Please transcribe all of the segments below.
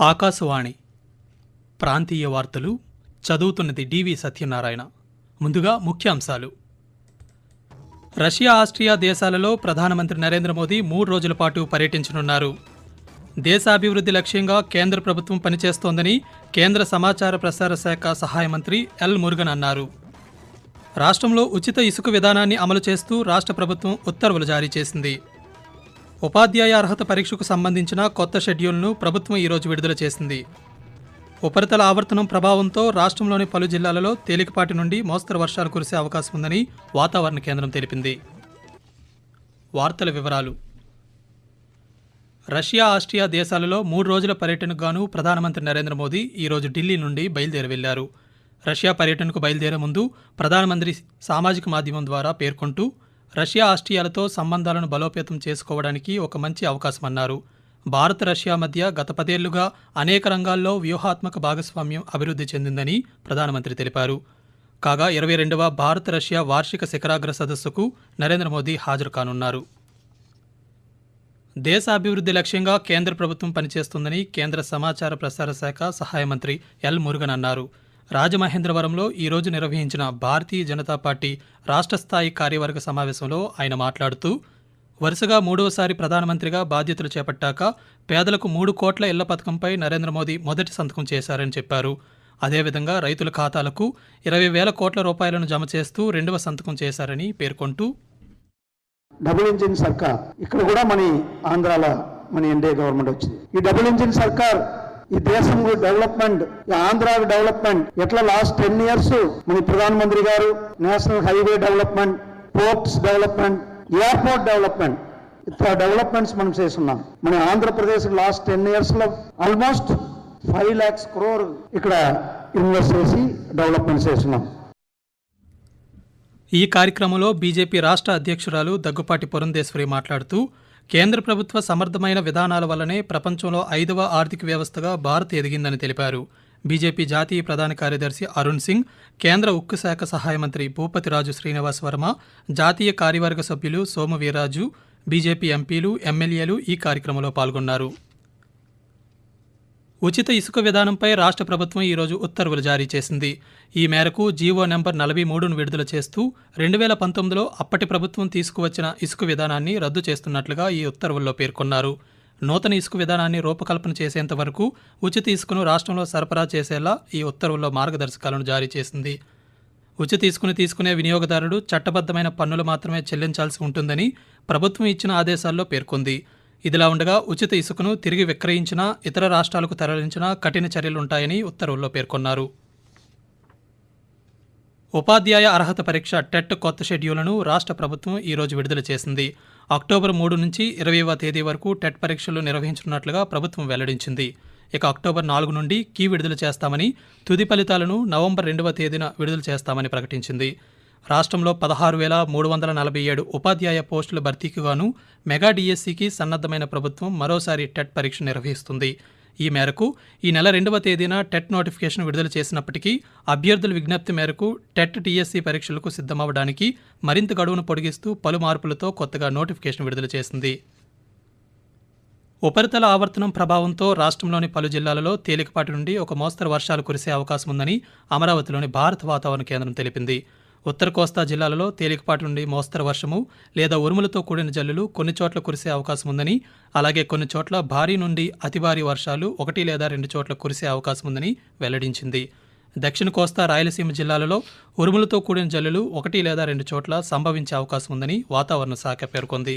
ఆకాశవాణి. ప్రాంతీయ వార్తలు చదువుతున్నది డివి సత్యనారాయణ. ముందుగా ముఖ్యాంశాలు. రష్యా ఆస్ట్రియా దేశాలలో ప్రధానమంత్రి నరేంద్ర మోదీ మూడు రోజుల పాటు పర్యటించనున్నారు. దేశాభివృద్ధి లక్ష్యంగా కేంద్ర ప్రభుత్వం పనిచేస్తోందని కేంద్ర సమాచార ప్రసార శాఖ సహాయ మంత్రి ఎల్ మురుగన్ అన్నారు. రాష్ట్రంలో ఉచిత ఇసుక విధానాన్ని అమలు చేస్తూ రాష్ట్ర ప్రభుత్వం ఉత్తర్వులు జారీ చేసింది. ఉపాధ్యాయ అర్హత పరీక్షకు సంబంధించిన కొత్త షెడ్యూల్ను ప్రభుత్వం ఈరోజు విడుదల చేసింది. ఉపరితల ఆవర్తనం ప్రభావంతో రాష్ట్రంలోని పలు జిల్లాలలో తేలికపాటి నుండి మోస్తరు వర్షాలు కురిసే అవకాశం ఉందని వాతావరణ కేంద్రం తెలిపింది. వార్తల వివరాలు. రష్యా ఆస్ట్రియా దేశాలలో మూడు రోజుల పర్యటనకు గాను ప్రధానమంత్రి నరేంద్ర మోదీ ఈరోజు ఢిల్లీ నుండి బయలుదేరి వెళ్ళారు రష్యా పర్యటనకు బయలుదేరే ముందు ప్రధానమంత్రి సామాజిక మాధ్యమం ద్వారా పేర్కొంటూ రష్యా ఆస్ట్రియాలతో సంబంధాలను బలోపేతం చేసుకోవడానికి ఒక మంచి అవకాశమన్నారు. భారత్ రష్యా మధ్య గత పదేళ్ళుగా అనేక రంగాల్లో వ్యూహాత్మక భాగస్వామ్యం అభివృద్ధి చెందిందని ప్రధానమంత్రి తెలిపారు. కాగా ఇరవై రెండవ భారత్ రష్యా వార్షిక శిఖరాగ్ర సదస్సుకు నరేంద్ర మోదీ హాజరు కానున్నారు. దేశాభివృద్ధి లక్ష్యంగా కేంద్ర ప్రభుత్వం పనిచేస్తుందని కేంద్ర సమాచార ప్రసార శాఖ సహాయ మంత్రి ఎల్ మురుగన్ అన్నారు. రాజమహేంద్రవరంలో ఈరోజు నిర్వహించిన భారతీయ జనతా పార్టీ రాష్ట్ర స్థాయి కార్యవర్గ సమావేశంలో ఆయన మాట్లాడుతూ వరుసగా మూడవసారి ప్రధానమంత్రిగా బాధ్యతలు చేపట్టాక పేదలకు మూడు కోట్ల ఇళ్ళ పథకంపై నరేంద్ర మోదీ మొదటి సంతకం చేశారని చెప్పారు. అదేవిధంగా రైతుల ఖాతాలకు ఇరవై వేల కోట్ల రూపాయలను జమ చేస్తూ రెండవ సంతకం చేశారని పేర్కొంటూ డబుల్ ఇంజిన్ సర్కార్ ఇక్కడ కూడా మన ఆంధ్రాల మన ఎన్డీఏ గవర్నమెంట్ వచ్చింది. ఈ డబుల్ ఇంజిన్ సర్కార్ ఈ దేశం డెవలప్మెంట్ ఈ ఆంధ్ర డెవలప్మెంట్ ఎట్లా లాస్ట్ టెన్ ఇయర్స్ మన ప్రధానమంత్రి గారు national highway development ports development airport development ఇట్లా డెవలప్మెంట్స్ మనం చేస్తున్నాం. మన ఆంధ్రప్రదేశ్ లాస్ట్ టెన్ ఇయర్స్లో ఆల్మోస్ట్ ఫైవ్ ల్యాక్స్ క్రోర్ ఇక్కడ ఇన్వెస్ట్ చేసి డెవలప్మెంట్ చేస్తున్నాం. ఈ కార్యక్రమంలో బీజేపీ రాష్ట్ర అధ్యక్షురాలు దగ్గుపాటి పురంధేశ్వరి మాట్లాడుతూ కేంద్ర ప్రభుత్వ సమర్థమైన విధానాల వల్లనే ప్రపంచంలో ఐదవ ఆర్థిక వ్యవస్థగా భారత్ ఎదిగిందని తెలిపారు. బీజేపీ జాతీయ ప్రధాన కార్యదర్శి అరుణ్ సింగ్ కేంద్ర ఉక్కు శాఖ సహాయ మంత్రి భూపతిరాజు శ్రీనివాస్ వర్మ జాతీయ కార్యవర్గ సభ్యులు సోమవీరాజు బీజేపీ ఎంపీలు ఎమ్మెల్యేలు ఈ కార్యక్రమంలో పాల్గొన్నారు. ఉచిత ఇసుక విధానంపై రాష్ట్ర ప్రభుత్వం ఈరోజు ఉత్తర్వులు జారీ చేసింది. ఈ మేరకు జీవో నెంబర్ నలభై మూడును విడుదల చేస్తూ రెండు వేల పంతొమ్మిదిలో అప్పటి ప్రభుత్వం తీసుకువచ్చిన ఇసుక విధానాన్ని రద్దు చేస్తున్నట్లుగా ఈ ఉత్తర్వుల్లో పేర్కొన్నారు. నూతన ఇసుక విధానాన్ని రూపకల్పన చేసేంత వరకు ఉచిత ఇసుకను రాష్ట్రంలో సరఫరా చేసేలా ఈ ఉత్తర్వుల్లో మార్గదర్శకాలను జారీ చేసింది. ఉచిత ఇసుకను తీసుకునే వినియోగదారుడు చట్టబద్ధమైన పన్నులు మాత్రమే చెల్లించాల్సి ఉంటుందని ప్రభుత్వం ఇచ్చిన ఆదేశాల్లో పేర్కొంది. ఇదిలా ఉండగా ఉచిత ఇసుకను తిరిగి విక్రయించినా ఇతర రాష్ట్రాలకు తరలించినా కఠిన చర్యలుంటాయని ఉత్తర్వుల్లో పేర్కొన్నారు. ఉపాధ్యాయ అర్హత పరీక్ష టెట్ కొత్త షెడ్యూల్ను రాష్ట్ర ప్రభుత్వం ఈరోజు విడుదల చేసింది. అక్టోబర్ మూడు నుంచి ఇరవైవ తేదీ వరకు టెట్ పరీక్షలు నిర్వహించనున్నట్లుగా ప్రభుత్వం వెల్లడించింది. ఇక అక్టోబర్ నాలుగు నుండి కీ విడుదల చేస్తామని తుది ఫలితాలను నవంబర్ రెండవ తేదీన విడుదల చేస్తామని ప్రకటించింది. రాష్ట్రంలో పదహారు వేల మూడు వందల నలభై ఏడు ఉపాధ్యాయ పోస్టుల భర్తీకి గాను మెగా డిఎస్సికి సన్నద్ధమైన ప్రభుత్వం మరోసారి టెట్ పరీక్ష నిర్వహిస్తుంది. ఈ మేరకు ఈ నెల రెండవ తేదీన టెట్ నోటిఫికేషన్ విడుదల చేసినప్పటికీ అభ్యర్థుల విజ్ఞప్తి మేరకు టెట్ టీఎస్సీ పరీక్షలకు సిద్ధమవడానికి మరింత గడువును పొడిగిస్తూ పలు మార్పులతో కొత్తగా నోటిఫికేషన్ విడుదల చేసింది. ఉపరితల ఆవర్తనం ప్రభావంతో రాష్ట్రంలోని పలు జిల్లాలలో తేలికపాటి నుండి ఒక మోస్తరు వర్షాలు కురిసే అవకాశం ఉందని అమరావతిలోని భారత వాతావరణ కేంద్రం తెలిపింది. ఉత్తర కోస్తా జిల్లాలలో తేలికపాటి నుండి మోస్తరు వర్షము లేదా ఉరుములతో కూడిన జల్లులు కొన్ని చోట్ల కురిసే అవకాశం ఉందని అలాగే కొన్ని చోట్ల భారీ నుండి అతి భారీ వర్షాలు ఒకటి లేదా రెండు చోట్ల కురిసే అవకాశం ఉందని వెల్లడించింది. దక్షిణ కోస్తా రాయలసీమ జిల్లాలలో ఉరుములతో కూడిన జల్లులు ఒకటి లేదా రెండు చోట్ల సంభవించే అవకాశం ఉందని వాతావరణ శాఖ పేర్కొంది.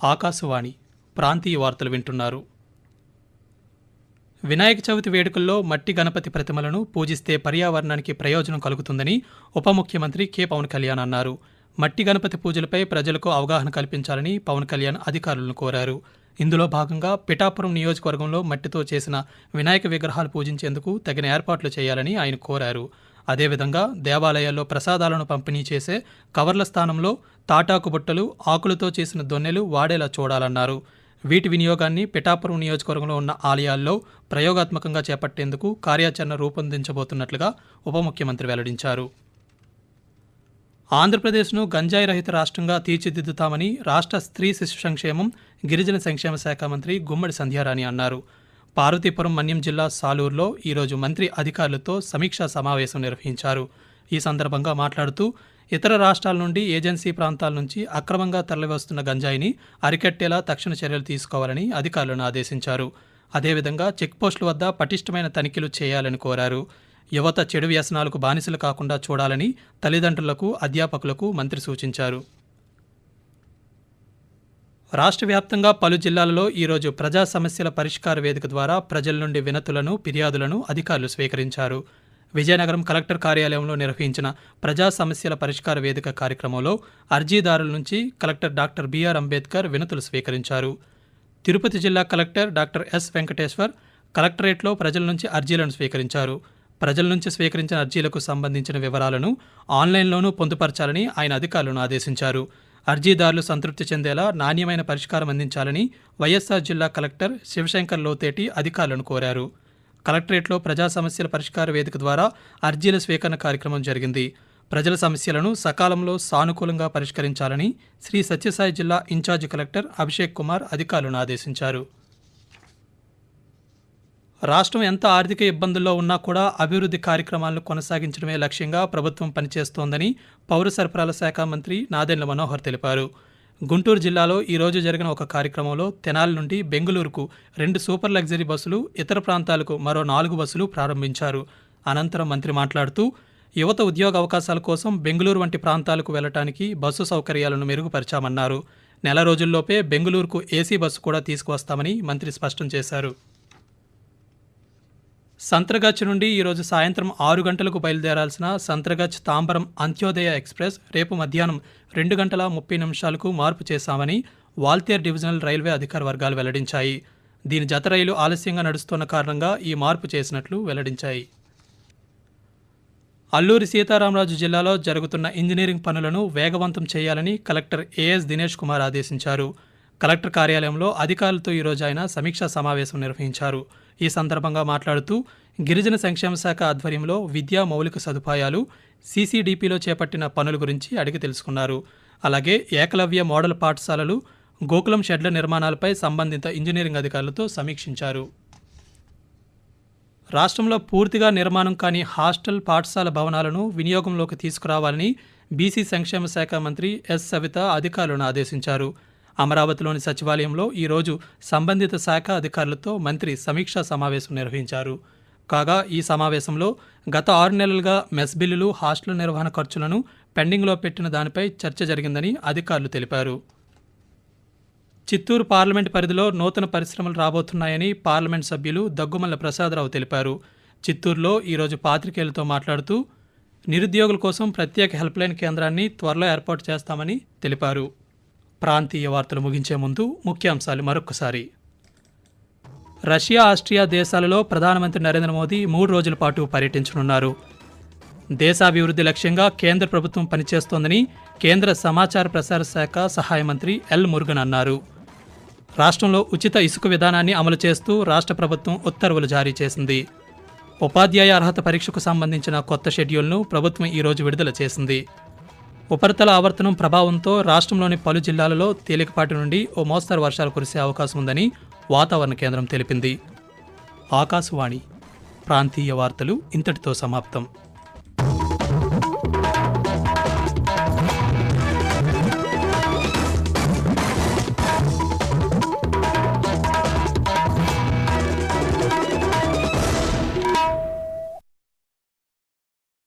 ఆకాశవాణి ప్రాంతీయ వార్తలు వింటున్నారు. వినాయక చవితి వేడుకల్లో మట్టి గణపతి ప్రతిమలను పూజిస్తే పర్యావరణానికి ప్రయోజనం కలుగుతుందని ఉప ముఖ్యమంత్రి కె. పవన్ కళ్యాణ్ అన్నారు. మట్టి గణపతి పూజలపై ప్రజలకు అవగాహన కల్పించాలని పవన్ కళ్యాణ్ అధికారులను కోరారు. ఇందులో భాగంగా పిఠాపురం నియోజకవర్గంలో మట్టితో చేసిన వినాయక విగ్రహాలు పూజించేందుకు తగిన ఏర్పాట్లు చేయాలని ఆయన కోరారు. అదేవిధంగా దేవాలయాల్లో ప్రసాదాలను పంపిణీ చేసే కవర్ల స్థానంలో తాటాకు బుట్టలు ఆకులతో చేసిన దొన్నెలు వాడేలా చూడాలన్నారు. వీటి వినియోగాన్ని పిఠాపురం నియోజకవర్గంలో ఉన్న ఆలయాల్లో ప్రయోగాత్మకంగా చేపట్టేందుకు కార్యాచరణ రూపొందించబోతున్నట్లుగా ఉప ముఖ్యమంత్రి వెల్లడించారు. ఆంధ్రప్రదేశ్ను గంజాయి రహిత రాష్ట్రంగా తీర్చిదిద్దుతామని రాష్ట్ర స్త్రీ శిశు సంక్షేమం గిరిజన సంక్షేమ శాఖ మంత్రి గుమ్మడి సంధ్యారాణి అన్నారు. పార్వతీపురం మన్యం జిల్లా సాలూరులో ఈరోజు మంత్రి అధికారులతో సమీక్షా సమావేశం నిర్వహించారు. ఈ సందర్భంగా మాట్లాడుతూ ఇతర రాష్ట్రాల నుండి ఏజెన్సీ ప్రాంతాల నుంచి అక్రమంగా తరలివస్తున్న గంజాయిని అరికట్టేలా తక్షణ చర్యలు తీసుకోవాలని అధికారులను ఆదేశించారు. అదేవిధంగా చెక్పోస్టుల వద్ద పటిష్టమైన తనిఖీలు చేయాలని కోరారు. యువత చెడు వ్యసనాలకు బానిసలు కాకుండా చూడాలని తల్లిదండ్రులకు అధ్యాపకులకు మంత్రి సూచించారు. రాష్ట్ర వ్యాప్తంగా పలు జిల్లాలలో ఈరోజు ప్రజా సమస్యల పరిష్కార వేదిక ద్వారా ప్రజల నుండి వినతులను ఫిర్యాదులను అధికారులు స్వీకరించారు. విజయనగరం కలెక్టర్ కార్యాలయంలో నిర్వహించిన ప్రజా సమస్యల పరిష్కార వేదిక కార్యక్రమంలో అర్జీదారుల నుంచి కలెక్టర్ డాక్టర్ బిఆర్ అంబేద్కర్ వినతులు స్వీకరించారు. తిరుపతి జిల్లా కలెక్టర్ డాక్టర్ ఎస్ వెంకటేశ్వర్ కలెక్టరేట్లో ప్రజల నుంచి అర్జీలను స్వీకరించారు. ప్రజల నుంచి స్వీకరించిన అర్జీలకు సంబంధించిన వివరాలను ఆన్లైన్లోనూ పొందుపరచాలని ఆయన అధికారులను ఆదేశించారు. అర్జీదారులు సంతృప్తి చెందేలా నాణ్యమైన పరిష్కారం అందించాలని వైఎస్ఆర్ జిల్లా కలెక్టర్ శివశంకర్ లోతేటి అధికారులను కోరారు. కలెక్టరేట్లో ప్రజా సమస్యల పరిష్కార వేదిక ద్వారా అర్జీల స్వీకరణ కార్యక్రమం జరిగింది. ప్రజల సమస్యలను సకాలంలో సానుకూలంగా పరిష్కరించాలని శ్రీ సత్యసాయి జిల్లా ఇన్ఛార్జి కలెక్టర్ అభిషేక్ కుమార్ అధికారులను ఆదేశించారు. రాష్ట్రం ఎంత ఆర్థిక ఇబ్బందుల్లో ఉన్నా కూడా అభివృద్ధి కార్యక్రమాలను కొనసాగించడమే లక్ష్యంగా ప్రభుత్వం పనిచేస్తోందని పౌర సరఫరాల శాఖ మంత్రి నాదెండ్ల మనోహర్ తెలిపారు. గుంటూరు జిల్లాలో ఈరోజు జరిగిన ఒక కార్యక్రమంలో తెనాలి నుండి బెంగళూరుకు రెండు సూపర్ లగ్జరీ బస్సులు ఇతర ప్రాంతాలకు మరో నాలుగు బస్సులు ప్రారంభించారు. అనంతరం మంత్రి మాట్లాడుతూ యువత ఉద్యోగ అవకాశాల కోసం బెంగళూరు వంటి ప్రాంతాలకు వెళ్ళటానికి బస్సు సౌకర్యాలను మెరుగుపరిచామన్నారు. నెల రోజుల్లోపే బెంగళూరుకు ఏసీ బస్సు కూడా తీసుకువస్తామని మంత్రి స్పష్టం చేశారు. సంత్రగచ్ నుండి ఈరోజు సాయంత్రం ఆరు గంటలకు బయలుదేరాల్సిన సంత్రగచ్ తాంబరం అంత్యోదయ ఎక్స్ప్రెస్ రేపు మధ్యాహ్నం రెండు గంటల ముప్పై నిమిషాలకు మార్పు చేశామని వాల్తేర్ డివిజనల్ రైల్వే అధికార వర్గాలు వెల్లడించాయి. దీని జత రైలు ఆలస్యంగా నడుస్తున్న కారణంగా ఈ మార్పు చేసినట్లు వెల్లడించాయి. అల్లూరి సీతారామరాజు జిల్లాలో జరుగుతున్న ఇంజనీరింగ్ పనులను వేగవంతం చేయాలని కలెక్టర్ ఏఎస్ దినేష్ కుమార్ ఆదేశించారు. కలెక్టర్ కార్యాలయంలో అధికారులతో ఈరోజు ఆయన సమీక్షా సమావేశం నిర్వహించారు. ఈ సందర్భంగా మాట్లాడుతూ గిరిజన సంక్షేమ శాఖ ఆధ్వర్యంలో విద్యా మౌలిక సదుపాయాలు సీసీడీపీలో చేపట్టిన పనుల గురించి అడిగి తెలుసుకున్నారు. అలాగే ఏకలవ్య మోడల్ పాఠశాలలు గోకులం షెడ్ల నిర్మాణాలపై సంబంధిత ఇంజనీరింగ్ అధికారులతో సమీక్షించారు. రాష్ట్రంలో పూర్తిగా నిర్మాణం కాని హాస్టల్ పాఠశాల భవనాలను వినియోగంలోకి తీసుకురావాలని బీసీ సంక్షేమ శాఖ మంత్రి ఎస్. సవిత అధికారులను ఆదేశించారు. అమరావతిలోని సచివాలయంలో ఈరోజు సంబంధిత శాఖ అధికారులతో మంత్రి సమీక్షా సమావేశం నిర్వహించారు. కాగా ఈ సమావేశంలో గత ఆరు నెలలుగా మెస్ బిల్లులు హాస్టల్ నిర్వహణ ఖర్చులను పెండింగ్లో పెట్టిన దానిపై చర్చ జరిగిందని అధికారులు తెలిపారు. చిత్తూరు పార్లమెంట్ పరిధిలో నూతన పరిశ్రమలు రాబోతున్నాయని పార్లమెంట్ సభ్యులు దగ్గుమల్ల ప్రసాదరావు తెలిపారు. చిత్తూరులో ఈరోజు పాత్రికేయులతో మాట్లాడుతూ నిరుద్యోగుల కోసం ప్రత్యేక హెల్ప్లైన్ కేంద్రాన్ని త్వరలో ఏర్పాటు చేస్తామని తెలిపారు. ప్రాంతీయ వార్తలు ముగించే ముందు ముఖ్యాంశాలు మరొకసారి రష్యా ఆస్ట్రియా దేశాలలో ప్రధానమంత్రి నరేంద్ర మోదీ మూడు రోజుల పాటు పర్యటించనున్నారు. దేశాభివృద్ధి లక్ష్యంగా కేంద్ర ప్రభుత్వం పనిచేస్తోందని కేంద్ర సమాచార ప్రసార శాఖ సహాయ మంత్రి ఎల్ మురుగన్ అన్నారు. రాష్ట్రంలో ఉచిత ఇసుక విధానాన్ని అమలు చేస్తూ రాష్ట్ర ప్రభుత్వం ఉత్తర్వులు జారీ చేసింది. ఉపాధ్యాయ అర్హత పరీక్షకు సంబంధించిన కొత్త షెడ్యూల్ను ప్రభుత్వం ఈరోజు విడుదల చేసింది. ఉపరితల ఆవర్తనం ప్రభావంతో రాష్ట్రంలోని పలు జిల్లాలలో తేలికపాటి నుండి ఓ మోస్తరు వర్షాలు కురిసే అవకాశం ఉందని వాతావరణ కేంద్రం తెలిపింది. ఆకాశవాణి ప్రాంతీయ వార్తలు ఇంతటితో సమాప్తం.